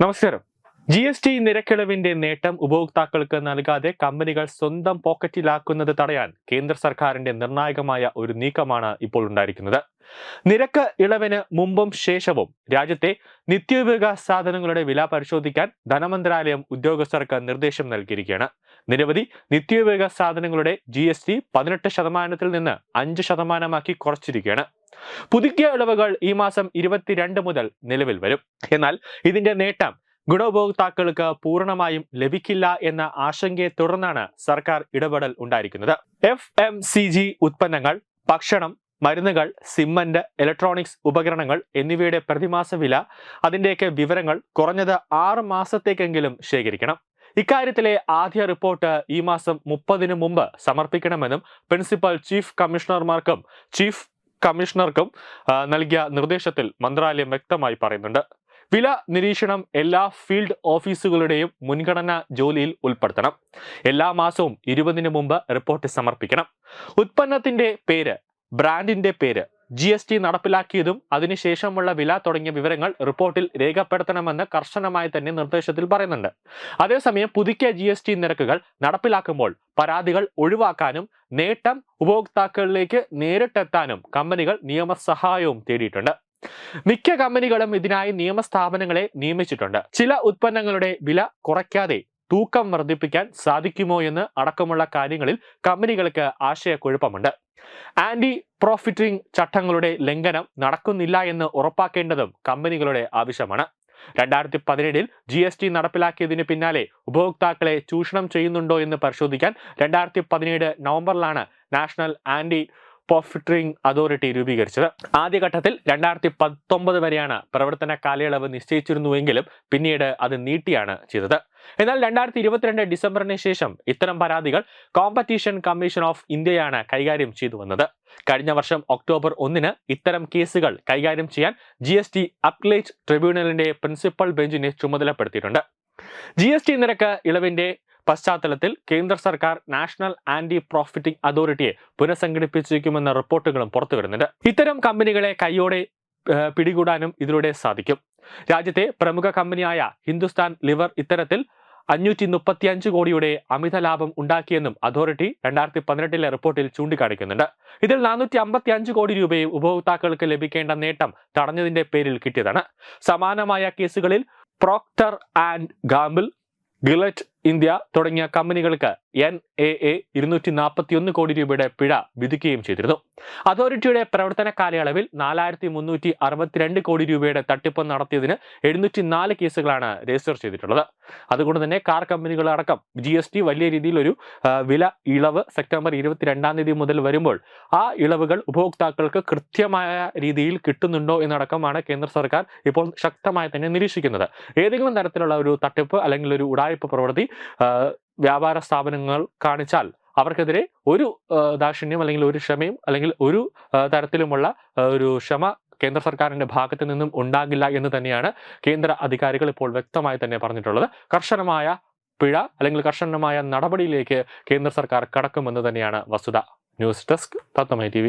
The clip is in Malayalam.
നമസ്കാരം. ജി എസ് ടി നിരക്കിളവിന്റെ നേട്ടം ഉപഭോക്താക്കൾക്ക് നൽകാതെ കമ്പനികൾ സ്വന്തം പോക്കറ്റിലാക്കുന്നത് തടയാൻ കേന്ദ്ര സർക്കാരിന്റെ നിർണായകമായ ഒരു നീക്കമാണ് ഇപ്പോൾ ഉണ്ടായിരിക്കുന്നത്. നിരക്ക് ഇളവിന് മുമ്പും ശേഷവും രാജ്യത്തെ നിത്യോപയോഗ സാധനങ്ങളുടെ വില പരിശോധിക്കാൻ ധനമന്ത്രാലയം ഉദ്യോഗസ്ഥർക്ക് നിർദ്ദേശം നൽകിയിരിക്കുകയാണ്. നിരവധി നിത്യോപയോഗ സാധനങ്ങളുടെ ജി എസ് ടി പതിനെട്ട് ശതമാനത്തിൽ നിന്ന് അഞ്ച് ശതമാനമാക്കി കുറച്ചിരിക്കുകയാണ്. പുതുക്കിയ ഇളവുകൾ ഈ മാസം ഇരുപത്തിരണ്ട് മുതൽ നിലവിൽ വരും. എന്നാൽ ഇതിന്റെ നേട്ടം ഗുണഭോക്താക്കൾക്ക് പൂർണമായും ലഭിക്കില്ല എന്ന ആശങ്കയെ തുടർന്നാണ് സർക്കാർ ഇടപെടൽ ഉണ്ടായിരിക്കുന്നത്. എഫ് എം സി ജി ഉത്പന്നങ്ങൾ ഭക്ഷണം മരുന്നുകൾ സിമന്റ് ഇലക്ട്രോണിക്സ് ഉപകരണങ്ങൾ എന്നിവയുടെ പ്രതിമാസ വില അതിന്റെയൊക്കെ വിവരങ്ങൾ കുറഞ്ഞത് ആറ് മാസത്തേക്കെങ്കിലും ശേഖരിക്കണം. ഇക്കാര്യത്തിലെ ആദ്യ റിപ്പോർട്ട് ഈ മാസം മുപ്പതിനു മുമ്പ് സമർപ്പിക്കണമെന്നും പ്രിൻസിപ്പൽ ചീഫ് കമ്മീഷണർമാർക്കും ചീഫ് കമ്മീഷണർക്കും നൽകിയ നിർദ്ദേശത്തിൽ മന്ത്രാലയം വ്യക്തമായി പറയുന്നുണ്ട്. വില നിരീക്ഷണം എല്ലാ ഫീൽഡ് ഓഫീസുകളുടെയും മുൻഗണനാ ജോലിയിൽ ഉൾപ്പെടുത്തണം. എല്ലാ മാസവും ഇരുപതിനു മുമ്പ് റിപ്പോർട്ട് സമർപ്പിക്കണം. ഉത്പന്നത്തിന്റെ പേര് ബ്രാൻഡിന്റെ പേര് ജി എസ് ടി നടപ്പിലാക്കിയതും അതിനുശേഷമുള്ള വില തുടങ്ങിയ വിവരങ്ങൾ റിപ്പോർട്ടിൽ രേഖപ്പെടുത്തണമെന്ന് കർശനമായി തന്നെ നിർദ്ദേശത്തിൽ പറയുന്നുണ്ട്. അതേസമയം പുതുക്കിയ ജി എസ് ടി നിരക്കുകൾ നടപ്പിലാക്കുമ്പോൾ പരാതികൾ ഒഴിവാക്കാനും നേട്ടം ഉപഭോക്താക്കളിലേക്ക് നേരിട്ടെത്താനും കമ്പനികൾ നിയമസഹായവും തേടിയിട്ടുണ്ട്. മിക്ക കമ്പനികളും ഇതിനായി നിയമസ്ഥാപനങ്ങളെ നിയമിച്ചിട്ടുണ്ട്. ചില ഉത്പന്നങ്ങളുടെ വില കുറയ്ക്കാതെ തൂക്കം വർദ്ധിപ്പിക്കാൻ സാധിക്കുമോ എന്ന് അടക്കമുള്ള കാര്യങ്ങളിൽ കമ്പനികൾക്ക് ആശയക്കുഴപ്പമുണ്ട്. ആന്റി പ്രോഫിറ്റിംഗ് ചട്ടങ്ങളുടെ ലംഘനം നടക്കുന്നില്ല എന്ന് ഉറപ്പാക്കേണ്ടതും കമ്പനികളുടെ ആവശ്യമാണ്. രണ്ടായിരത്തി പതിനേഴിൽ ജി എസ് ടി നടപ്പിലാക്കിയതിന് പിന്നാലെ ഉപഭോക്താക്കളെ ചൂഷണം ചെയ്യുന്നുണ്ടോ എന്ന് പരിശോധിക്കാൻ രണ്ടായിരത്തി പതിനേഴ് നവംബറിലാണ് നാഷണൽ ആന്റി പ്രോഫിറ്ററിംഗ് അതോറിറ്റി രൂപീകരിച്ചത്. ആദ്യഘട്ടത്തിൽ രണ്ടായിരത്തി പത്തൊമ്പത് വരെയാണ് പ്രവർത്തന കാലയളവ് നിശ്ചയിച്ചിരുന്നുവെങ്കിലും പിന്നീട് അത് നീട്ടിയാണ് ചെയ്തത്. എന്നാൽ രണ്ടായിരത്തി ഇരുപത്തിരണ്ട് ഡിസംബറിന് ശേഷം ഇത്തരം പരാതികൾ കോമ്പറ്റീഷൻ കമ്മീഷൻ ഓഫ് ഇന്ത്യയാണ് കൈകാര്യം ചെയ്തു വന്നത്. കഴിഞ്ഞ വർഷം ഒക്ടോബർ ഒന്നിന് ഇത്തരം കേസുകൾ കൈകാര്യം ചെയ്യാൻ ജി എസ് ടി അപ്ലേറ്റ് ട്രിബ്യൂണലിന്റെ പ്രിൻസിപ്പൽ ബെഞ്ചിനെ ചുമതലപ്പെടുത്തിയിട്ടുണ്ട്. ജി എസ് ടി നിരക്ക് ഇളവിന്റെ പശ്ചാത്തലത്തിൽ കേന്ദ്ര സർക്കാർ നാഷണൽ ആന്റി പ്രോഫിറ്റിംഗ് അതോറിറ്റിയെ പുനഃസംഘടിപ്പിച്ചിരിക്കുമെന്ന റിപ്പോർട്ടുകളും പുറത്തുവരുന്നുണ്ട്. ഇത്തരം കമ്പനികളെ കൈയോടെ പിടികൂടാനും ഇതിലൂടെ സാധിക്കും. രാജ്യത്തെ പ്രമുഖ കമ്പനിയായ ഹിന്ദുസ്ഥാൻ ലിവർ ഇത്തരത്തിൽ അഞ്ഞൂറ്റി മുപ്പത്തിയഞ്ച് കോടിയുടെ അമിത ലാഭം ഉണ്ടാക്കിയെന്നും അതോറിറ്റി രണ്ടായിരത്തി പതിനെട്ടിലെ റിപ്പോർട്ടിൽ ചൂണ്ടിക്കാണിക്കുന്നുണ്ട്. ഇതിൽ നാനൂറ്റി അമ്പത്തി അഞ്ച് കോടി രൂപയും ഉപഭോക്താക്കൾക്ക് ലഭിക്കേണ്ട നേട്ടം തടഞ്ഞതിന്റെ പേരിൽ കിട്ടിയതാണ്. സമാനമായ കേസുകളിൽ Procter and Gamble Gillette India തുടങ്ങിയ കമ്പനികൾക്ക് എൻ എ എ ഇരുന്നൂറ്റി നാൽപ്പത്തി ഒന്ന് കോടി രൂപയുടെ പിഴ വിധിക്കുകയും ചെയ്തിരുന്നു. അതോറിറ്റിയുടെ പ്രവർത്തന കാലയളവിൽ നാലായിരത്തി മുന്നൂറ്റി അറുപത്തിരണ്ട് കോടി രൂപയുടെ തട്ടിപ്പ് നടത്തിയതിന് എഴുന്നൂറ്റി നാല് കേസുകളാണ് രജിസ്റ്റർ ചെയ്തിട്ടുള്ളത്. അതുകൊണ്ട് തന്നെ കാർ കമ്പനികളടക്കം ജി എസ് ടി വലിയ രീതിയിൽ ഒരു വില ഇളവ് സെപ്റ്റംബർ ഇരുപത്തിരണ്ടാം തീയതി മുതൽ വരുമ്പോൾ ആ ഇളവുകൾ ഉപഭോക്താക്കൾക്ക് കൃത്യമായ രീതിയിൽ കിട്ടുന്നുണ്ടോ എന്നടക്കമാണ് കേന്ദ്ര സർക്കാർ ഇപ്പോൾ ശക്തമായി തന്നെ നിരീക്ഷിക്കുന്നത്. ഏതെങ്കിലും തരത്തിലുള്ള ഒരു തട്ടിപ്പ് അല്ലെങ്കിൽ ഒരു ഉടായ്പ പ്രവൃത്തി വ്യാപാര സ്ഥാപനങ്ങൾ കാണിച്ചാൽ അവർക്കെതിരെ ഒരു ദാക്ഷിണ്യം അല്ലെങ്കിൽ ഒരു ക്ഷമയും അല്ലെങ്കിൽ ഒരു തരത്തിലുമുള്ള ഒരു ക്ഷമ കേന്ദ്ര സർക്കാരിന്റെ ഭാഗത്ത് നിന്നും ഉണ്ടാകില്ല എന്ന് തന്നെയാണ് കേന്ദ്ര അധികാരികൾ ഇപ്പോൾ വ്യക്തമായി തന്നെ പറഞ്ഞിട്ടുള്ളത്. കർശനമായ പിഴ അല്ലെങ്കിൽ കർശനമായ നടപടിയിലേക്ക് കേന്ദ്ര സർക്കാർ കടക്കുമെന്ന് തന്നെയാണ് വസ്തുത. News desk തത്തമൈ T